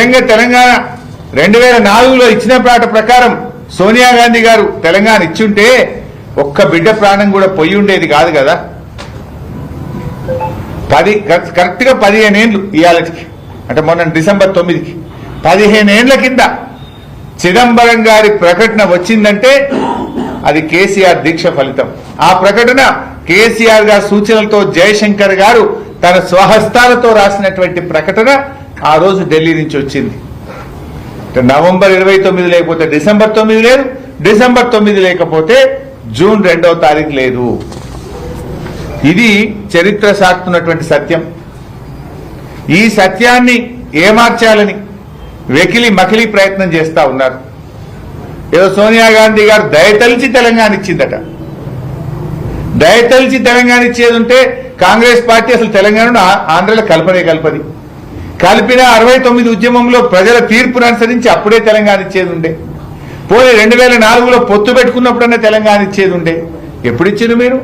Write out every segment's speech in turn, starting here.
నిజంగా తెలంగాణ రెండు వేల నాలుగులో ఇచ్చిన పాట ప్రకారం సోనియా గాంధీ గారు తెలంగాణ ఇచ్చుంటే ఒక్క బిడ్డ ప్రాణం కూడా పొయ్యి ఉండేది కాదు కదా. పది కరెక్ట్- కరెక్ట్గా పదిహేను ఏళ్ళు ఇవాళకి అంటే మొన్న డిసెంబర్ తొమ్మిదికి. పదిహేను ఏళ్ళ కింద చిదంబరం గారి ప్రకటన వచ్చిందంటే అది కేసీఆర్ దీక్ష ఫలితం. ఆ ప్రకటన కేసీఆర్ గారి సూచనలతో జయశంకర్ గారు తన స్వహస్తాలతో రాసినటువంటి ప్రకటన ఆ రోజు ఢిల్లీ నుంచి వచ్చింది. నవంబర్ ఇరవై తొమ్మిది లేకపోతే డిసెంబర్ తొమ్మిది లేదు డిసెంబర్ తొమ్మిది లేకపోతే జూన్ రెండవ తారీఖు లేదు. ఇది చరిత్ర సాక్తున్నటువంటి సత్యం. ఈ సత్యాన్ని ఏమార్చాలని వెకిలి మకిలి ప్రయత్నం చేస్తా ఉన్నారు. ఏదో సోనియా గాంధీ గారు దయతలిచి తెలంగాణ ఇచ్చిందట. దయతలిచి తెలంగాణ ఇచ్చేది ఉంటే కాంగ్రెస్ పార్టీ అసలు తెలంగాణను ఆ- ఆంధ్రలో కల్పనే కల్పది కలిపిన అరవై తొమ్మిది ఉద్యమంలో ప్రజల తీర్పును అనుసరించి అప్పుడే తెలంగాణ ఇచ్చేది ఉండే పోనీ రెండు వేల నాలుగులో పొత్తు పెట్టుకున్నప్పుడన్నా తెలంగాణ ఇచ్చేది ఉండే ఎప్పుడు ఇచ్చారు మీరు?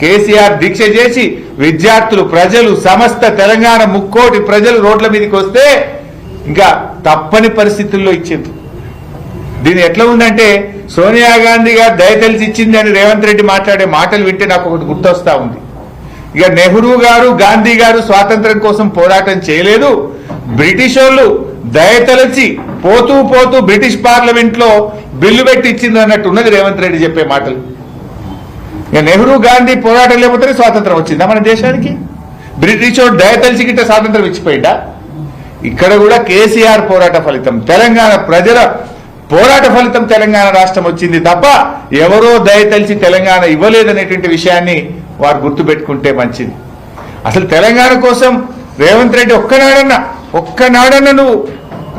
కేసీఆర్ దీక్ష చేసి విద్యార్థులు ప్రజలు సమస్త తెలంగాణ ముక్కోటి ప్రజలు రోడ్ల మీదకి వస్తే ఇంకా తప్పని పరిస్థితుల్లో ఇచ్చింది దీని ఎట్లా ఉందంటే సోనియా గాంధీ గారు దయ ఇచ్చింది అని రేవంత్ రెడ్డి మాట్లాడే మాటలు వింటే నాకు ఒకటి గుర్తొస్తా ఉంది. ఇక నెహ్రూ గారు గాంధీ గారు స్వాతంత్రం కోసం పోరాటం చేయలేదు. బ్రిటిష్ వాళ్ళు దయతలచి పోతూ పోతూ బ్రిటిష్ పార్లమెంట్లో బిల్లు పెట్టి ఇచ్చింది అన్నట్టు ఉన్నది రేవంత్ రెడ్డి చెప్పే మాటలు. ఇక నెహ్రూ గాంధీ పోరాటం లేకపోతే స్వాతంత్రం వచ్చిందా మన దేశానికి? బ్రిటిష్ వాడు దయతలిచి గిట్ట స్వాతంత్రం ఇచ్చిపోయిందా? ఇక్కడ కూడా కేసీఆర్ పోరాట ఫలితం. తెలంగాణ ప్రజల పోరాట ఫలితం తెలంగాణ రాష్ట్రం వచ్చింది తప్ప ఎవరో దయతలిచి తెలంగాణ ఇవ్వలేదనేటువంటి విషయాన్ని వారు గుర్తుపెట్టుకుంటే మంచిది. అసలు తెలంగాణ కోసం రేవంత్ రెడ్డి ఒక్కనాడన్నా ఒక్కనాడన్నా నువ్వు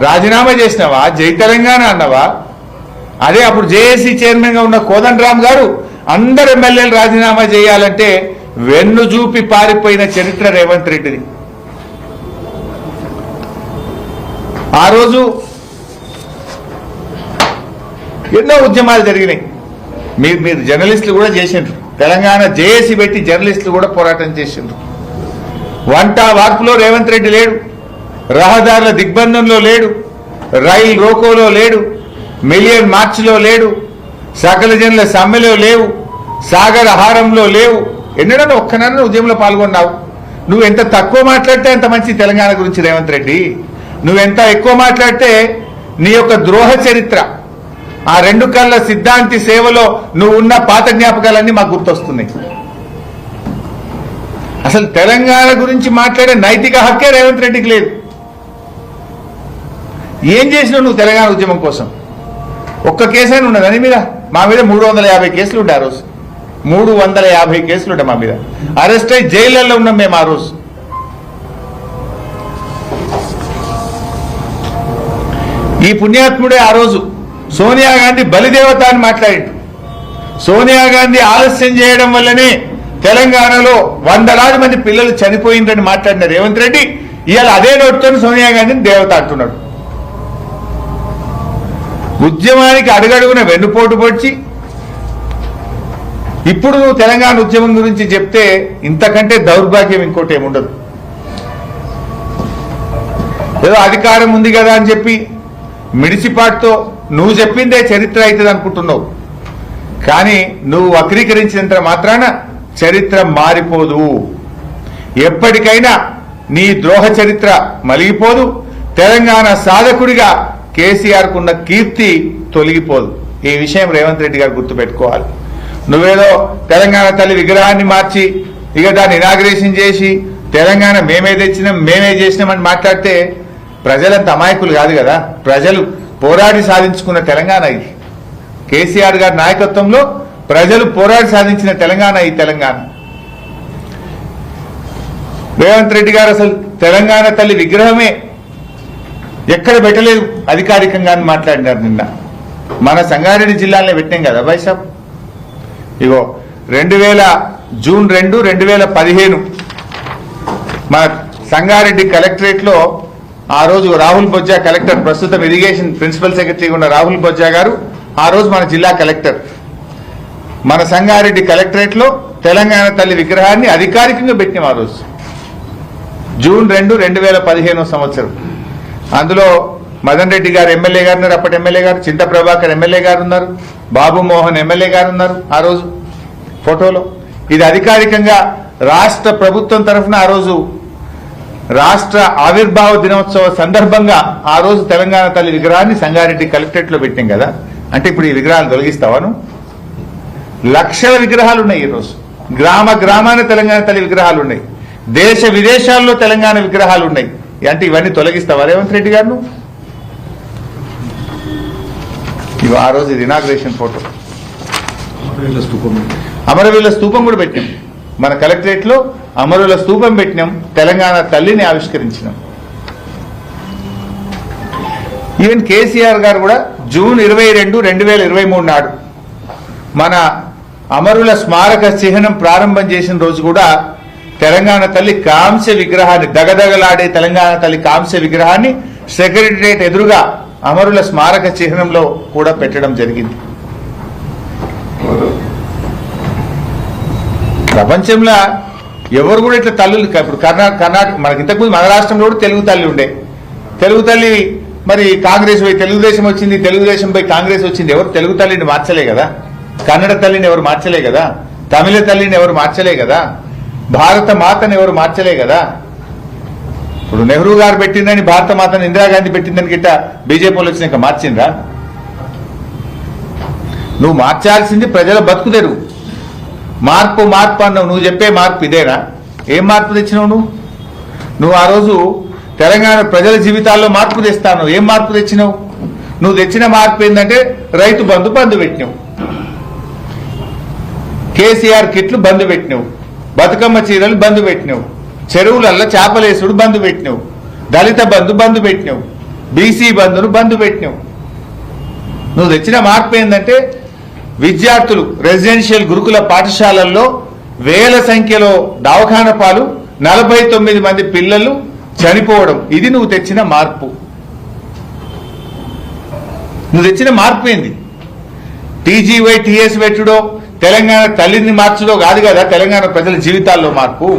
రాజీనామా చేసినావా? జై తెలంగాణ అన్నవా? అదే అప్పుడు జేఏసీ చైర్మన్గా ఉన్న కోదండరామ్ గారు అందరు ఎమ్మెల్యేలు రాజీనామా చేయాలంటే వెన్ను చూపి పారిపోయిన చరిత్ర రేవంత్ రెడ్డిది. ఆ రోజు ఎన్నో ఉద్యమాలు జరిగినాయి. మీరు మీరు జర్నలిస్టులు కూడా చేసిండ్రు. తెలంగాణ జేఏసీ పెట్టి జర్నలిస్టులు కూడా పోరాటం చేసిండ్రు. వంట వార్పులో రేవంత్ రెడ్డి లేడు. రహదారుల దిగ్బంధంలో లేడు. రైల్ రోకోలో లేడు. మిలియన్ మార్చిలో లేడు. సకల జనుల సమ్మెలో లేవు. సాగర హారంలో లేవు. ఎన్నడన్నా ఒక్కనన్నా ఉద్యమంలో పాల్గొన్నావు. నువ్వు ఎంత తక్కువ మాట్లాడితే అంత మంచి తెలంగాణ గురించి రేవంత్ రెడ్డి. నువ్వెంత ఎక్కువ మాట్లాడితే నీ యొక్క ద్రోహ చరిత్ర. ఆ రెండు కళ్ళ సిద్ధాంతి సేవలో నువ్వు ఉన్న పాత జ్ఞాపకాలన్నీ మాకు గుర్తొస్తున్నాయి. అసలు తెలంగాణ గురించి మాట్లాడే నైతిక హక్కే రేవంత్ రెడ్డికి లేదు. ఏం చేసినావు నువ్వు తెలంగాణ ఉద్యమం కోసం? ఒక్క కేసైనా ఉన్నది అని మీద? మా మీద మూడు వందల యాభై కేసులు ఉండే ఆ రోజు. మూడు వందల యాభై కేసులు ఉండే మా మీద. అరెస్ట్ అయి జైళ్ళల్లో ఉన్నాం మేము ఆ రోజు. ఈ పుణ్యాత్ముడే ఆ రోజు సోనియా గాంధీ బలిదేవత అని మాట్లాడిండు. సోనియా గాంధీ ఆలస్యం చేయడం వల్లనే తెలంగాణలో వందలాది మంది పిల్లలు చనిపోయిందని మాట్లాడిన రేవంత్ రెడ్డి ఇవాళ అదే నోటితో సోనియా గాంధీని దేవత అంటున్నాడు. ఉద్యమానికి అడుగడుగున వెన్నుపోటు పొడిచి ఇప్పుడు నువ్వు తెలంగాణ ఉద్యమం గురించి చెప్తే ఇంతకంటే దౌర్భాగ్యం ఇంకోటి ఏముండదు. ఏదో అధికారం ఉంది కదా అని చెప్పి మిడిసిపాటుతో నువ్వు చెప్పిందే చరిత్ర అవుతుంది అనుకుంటున్నావు. కానీ నువ్వు వక్రీకరించినంత మాత్రాన చరిత్ర మారిపోదు. ఎప్పటికైనా నీ ద్రోహ చరిత్ర మలిగిపోదు. తెలంగాణ సాధకుడిగా కేసీఆర్ కున్న కీర్తి తొలగిపోదు. ఈ విషయం రేవంత్ రెడ్డి గారు గుర్తుపెట్టుకోవాలి. నువ్వేదో తెలంగాణ తల్లి విగ్రహాన్ని మార్చి ఇక దాన్ని ఇనాగ్రేషన్ చేసి తెలంగాణ మేమే తెచ్చినాం మేమే చేసినామని మాట్లాడితే ప్రజలంత అమాయకులు కాదు కదా. ప్రజలు పోరాడి సాధించుకున్న తెలంగాణ ఇది. కేసీఆర్ గారి నాయకత్వంలో ప్రజలు పోరాడి సాధించిన తెలంగాణ ఈ తెలంగాణ. రేవంత్ రెడ్డి గారు అసలు తెలంగాణ తల్లి విగ్రహమే. ఎక్కడ పెట్టలేదు అధికారికంగా అని మాట్లాడినారు నిన్న. మన సంగారెడ్డి జిల్లాలో పెట్టాం కదా వైసాబ్ ఇగో రెండు వేల జూన్ రెండు రెండు వేల పదిహేను. మన సంగారెడ్డి కలెక్టరేట్లో ఆ రోజు రాహుల్ బొజ్జా కలెక్టర్ ప్రస్తుతం ఇరిగేషన్ ప్రిన్సిపల్ సెక్రటరీగా ఉన్న రాహుల్ బొజ్జా గారు ఆ రోజు మన జిల్లా కలెక్టర్. మన సంగారెడ్డి కలెక్టరేట్లో తెలంగాణ తల్లి విగ్రహాన్ని అధికారికంగా పెట్టినాం ఆ రోజు. జూన్ రెండు రెండు వేల పదిహేనో సంవత్సరం. అందులో మదన్ రెడ్డి గారు ఎమ్మెల్యే గారు ఉన్నారు అప్పటి ఎమ్మెల్యే గారు చింత ప్రభాకర్ ఎమ్మెల్యే గారు ఉన్నారు బాబు మోహన్ ఎమ్మెల్యే గారు ఉన్నారు ఆ రోజు. ఫోటోలో. ఇది అధికారికంగా రాష్ట్ర ప్రభుత్వం తరఫున ఆ రోజు రాష్ట్ర ఆవిర్భావ దినోత్సవ సందర్భంగా ఆ రోజు తెలంగాణ తల్లి విగ్రహాన్ని సంగారెడ్డి కలెక్టరేట్లో పెట్టాం కదా. అంటే ఇప్పుడు ఈ విగ్రహాలు తొలగిస్తావాను? లక్షల విగ్రహాలు ఉన్నాయి ఈరోజు గ్రామ గ్రామాన తెలంగాణ తల్లి విగ్రహాలు ఉన్నాయి. దేశ విదేశాల్లో తెలంగాణ విగ్రహాలు ఉన్నాయి. అంటే ఇవన్నీ తొలగిస్తావా రేవంత్ రెడ్డి గారు? ఇవి ఆ రోజు ఇది ఇనాగ్రేషన్ ఫోటో అమరవీరుల స్తూపం కూడా పెట్టినాం మన కలెక్టరేట్లో అమరుల స్థూపం పెట్టినాం తెలంగాణ తల్లిని ఆవిష్కరించినాం. ఈవెన్ కేసీఆర్ గారు కూడా జూన్ ఇరవై రెండు రెండు వేల ఇరవై మూడు నాడు మన అమరుల స్మారక చిహ్నం ప్రారంభం చేసిన రోజు కూడా తెలంగాణ తల్లి కాంస్య విగ్రహాన్ని దగదగలాడే తెలంగాణ తల్లి కాంస్య విగ్రహాన్ని సెక్రటరియట్ ఎదురుగా అమరుల స్మారక చిహ్నంలో కూడా పెట్టడం జరిగింది. ప్రపంచంలో ఎవరు కూడా ఇట్లా తల్లులు ఇప్పుడు కర్ణాటక కర్ణాటక మనకి ఇంతకుముందు మన రాష్ట్రంలో కూడా తెలుగు తల్లి ఉండే. తెలుగు తల్లి మరి కాంగ్రెస్ పోయి తెలుగుదేశం వచ్చింది తెలుగుదేశం పోయి కాంగ్రెస్ వచ్చింది. ఎవరు తెలుగు తల్లిని మార్చలే కదా? కన్నడ తల్లిని ఎవరు మార్చలే కదా? తమిళ తల్లిని ఎవరు మార్చలే కదా? భారత మాతను ఎవరు మార్చలే కదా? ఇప్పుడు నెహ్రూ గారు పెట్టిందని భారత మాతను ఇందిరాగాంధీ పెట్టిందని గిట్ట బీజేపీ వచ్చినాక మార్చిండ్రా? నువ్వు మార్చాల్సింది ప్రజల బతుకుదేరు మార్పు మార్పు అన్నావు. నువ్వు చెప్పే మార్పు ఇదేనా? ఏం మార్పు తెచ్చినావు నువ్వు? నువ్వు ఆ రోజు తెలంగాణ ప్రజల జీవితాల్లో మార్పు తెస్తాను ఏం మార్పు తెచ్చినావు? నువ్వు తెచ్చిన మార్పు ఏంటంటే రైతు బంధు బంధు పెట్టినావు. కేసీఆర్ కిట్లు బంధు పెట్టినావు. బతుకమ్మ చీరలు బంధు పెట్టినావు. చెరువులల్లో చేపలేసుడు బంధు పెట్టినావు. దళిత బంధు బంధు పెట్టినావు. బీసీ బంధును బంధు పెట్టినావు. నువ్వు తెచ్చిన మార్పు ఏంటంటే విద్యార్థులు రెసిడెన్షియల్ గురుకుల పాఠశాలల్లో వేల సంఖ్యలో దవాఖాన పాలు నలభై తొమ్మిది మంది పిల్లలు చనిపోవడం. ఇది నువ్వు తెచ్చిన మార్పు. నువ్వు తెచ్చిన మార్పు ఏంది? టీజీవై టీఎస్ పెట్టుడో తెలంగాణ తల్లిని మార్చుడో కాదు కదా తెలంగాణ ప్రజల జీవితాల్లో మార్పు.